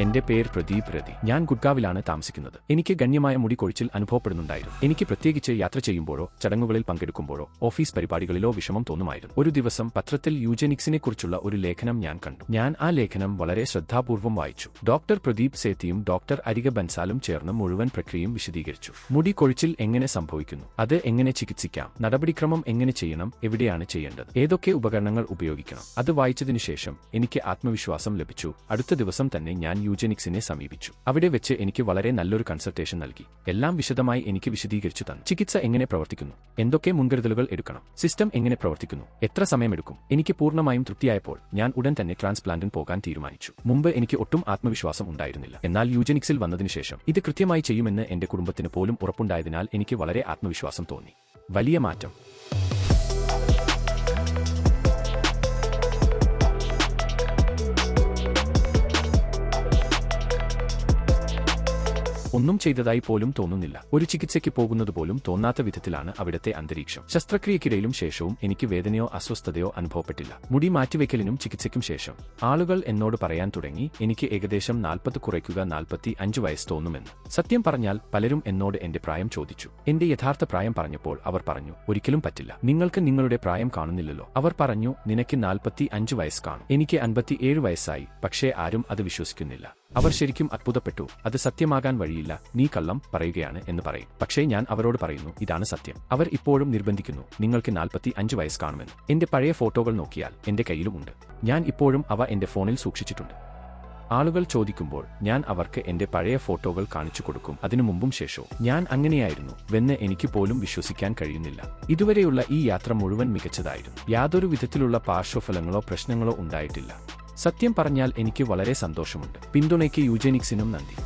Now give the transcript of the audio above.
എന്റെ പേര് പ്രദീപ് രതി. ഞാൻ ഗുഡ്ഗാവിലാണ് താമസിക്കുന്നത്. എനിക്ക് ഗണ്യമായ മുടി കൊഴിച്ചിൽ അനുഭവപ്പെടുന്നുണ്ടായിരുന്നു. എനിക്ക് പ്രത്യേകിച്ച് യാത്ര ചെയ്യുമ്പോഴോ ചടങ്ങുകളിൽ പങ്കെടുക്കുമ്പോഴോ ഓഫീസ് പരിപാടികളിലോ വിഷമം തോന്നുമായിരുന്നു. ഒരു ദിവസം പത്രത്തിൽ യൂജനിക്സിനെ കുറിച്ചുള്ള ഒരു ലേഖനം ഞാൻ കണ്ടു. ഞാൻ ആ ലേഖനം വളരെ ശ്രദ്ധാപൂർവം വായിച്ചു. ഡോക്ടർ പ്രദീപ് സേത്തിയും ഡോക്ടർ അരിക ബൻസാലും ചേർന്ന് മുഴുവൻ പ്രക്രിയയും വിശദീകരിച്ചു. മുടി കൊഴിച്ചിൽ എങ്ങനെ സംഭവിക്കുന്നു? അത് എങ്ങനെ ചികിത്സിക്കാം? നടപടിക്രമം എങ്ങനെ ചെയ്യണം? എവിടെയാണ് ചെയ്യേണ്ടത്? ഏതൊക്കെ ഉപകരണങ്ങൾ ഉപയോഗിക്കണം? അത് വായിച്ചതിനു ശേഷം എനിക്ക് ആത്മവിശ്വാസം ലഭിച്ചു. അടുത്ത ദിവസം തന്നെ ഞാൻ യൂജനിക്സിനെ സമീപിച്ചു. അവിടെ വെച്ച് എനിക്ക് വളരെ നല്ലൊരു കൺസൾട്ടേഷൻ നൽകി. എല്ലാം വിശദമായി എനിക്ക് വിശദീകരിച്ചു തന്നു. ചികിത്സ എങ്ങനെ പ്രവർത്തിക്കുന്നു? എന്തൊക്കെ മുൻകരുതലുകൾ എടുക്കണം? സിസ്റ്റം എങ്ങനെ പ്രവർത്തിക്കുന്നു? എത്ര സമയമെടുക്കും? എനിക്ക് പൂർണമായും തൃപ്തിയായപ്പോൾ ഞാൻ ഉടൻ തന്നെ ട്രാൻസ്പ്ലാന്റിന് പോകാൻ തീരുമാനിച്ചു. മുമ്പ് എനിക്ക് ഒട്ടും ആത്മവിശ്വാസം ഉണ്ടായിരുന്നില്ല. എന്നാൽ യൂജനിക്സിൽ വന്നതിനുശേഷം ഇത് കൃത്യമായി ചെയ്യുമെന്ന് എന്റെ കുടുംബത്തിന് പോലും ഉറപ്പുണ്ടായതിനാൽ എനിക്ക് വളരെ ആത്മവിശ്വാസം തോന്നി. വലിയ മാറ്റം. ഒന്നും ചെയ്തതായി പോലും തോന്നുന്നില്ല. ഒരു ചികിത്സയ്ക്ക് പോകുന്നത് പോലും തോന്നാത്ത വിധത്തിലാണ് അവിടത്തെ അന്തരീക്ഷം. ശസ്ത്രക്രിയക്കിടയിലും ശേഷവും എനിക്ക് വേദനയോ അസ്വസ്ഥതയോ അനുഭവപ്പെട്ടില്ല. മുടി മാറ്റിവെക്കലിനും ചികിത്സയ്ക്കും ശേഷം. ആളുകൾ എന്നോട് പറയാൻ തുടങ്ങി എനിക്ക് ഏകദേശം നാൽപ്പത് കുറയ്ക്കുക നാൽപ്പത്തി അഞ്ച് വയസ്സ് തോന്നുമെന്ന്. സത്യം പറഞ്ഞാൽ പലരും എന്നോട് എന്റെ പ്രായം ചോദിച്ചു. എന്റെ യഥാർത്ഥ പ്രായം പറഞ്ഞപ്പോൾ അവർ പറഞ്ഞു ഒരിക്കലും പറ്റില്ല. നിങ്ങൾക്ക് നിങ്ങളുടെ പ്രായം കാണുന്നില്ലല്ലോ. അവർ പറഞ്ഞു നിനക്ക് നാൽപ്പത്തി അഞ്ച് വയസ്സ് കാണും. എനിക്ക് അൻപത്തിയേഴ് വയസ്സായി. പക്ഷേ ആരും അത് വിശ്വസിക്കുന്നില്ല. അവർ ശരിക്കും അത്ഭുതപ്പെട്ടു. അത് സത്യമാകാൻ വഴിയില്ല. നീ കള്ളം പറയുകയാണ് എന്ന് പറയും. പക്ഷേ ഞാൻ അവരോട് പറയുന്നു ഇതാണ് സത്യം. അവർ ഇപ്പോഴും നിർബന്ധിക്കുന്നു നിങ്ങൾക്ക് നാൽപ്പത്തി അഞ്ച് വയസ്സ് കാണുമെന്ന്. എന്റെ പഴയ ഫോട്ടോകൾ നോക്കിയാൽ എന്റെ കയ്യിലുമുണ്ട് ഞാൻ ഇപ്പോഴും അവ എന്റെ ഫോണിൽ സൂക്ഷിച്ചിട്ടുണ്ട്. ആളുകൾ ചോദിക്കുമ്പോൾ ഞാൻ അവർക്ക് എന്റെ പഴയ ഫോട്ടോകൾ കാണിച്ചു കൊടുക്കും. അതിനു മുമ്പും ശേഷവും. ഞാൻ അങ്ങനെയായിരുന്നു വെന്ന് എനിക്ക് പോലും വിശ്വസിക്കാൻ കഴിയുന്നില്ല. ഇതുവരെയുള്ള ഈ യാത്ര മുഴുവൻ മികച്ചതായിരുന്നു. യാതൊരു വിധത്തിലുള്ള പാർശ്വഫലങ്ങളോ പ്രശ്നങ്ങളോ ഉണ്ടായിട്ടില്ല. സത്യം പറഞ്ഞാൽ എനിക്ക് വളരെ സന്തോഷമുണ്ട്. പിന്തുണയ്ക്ക് യൂജനിക്സിനും നന്ദി.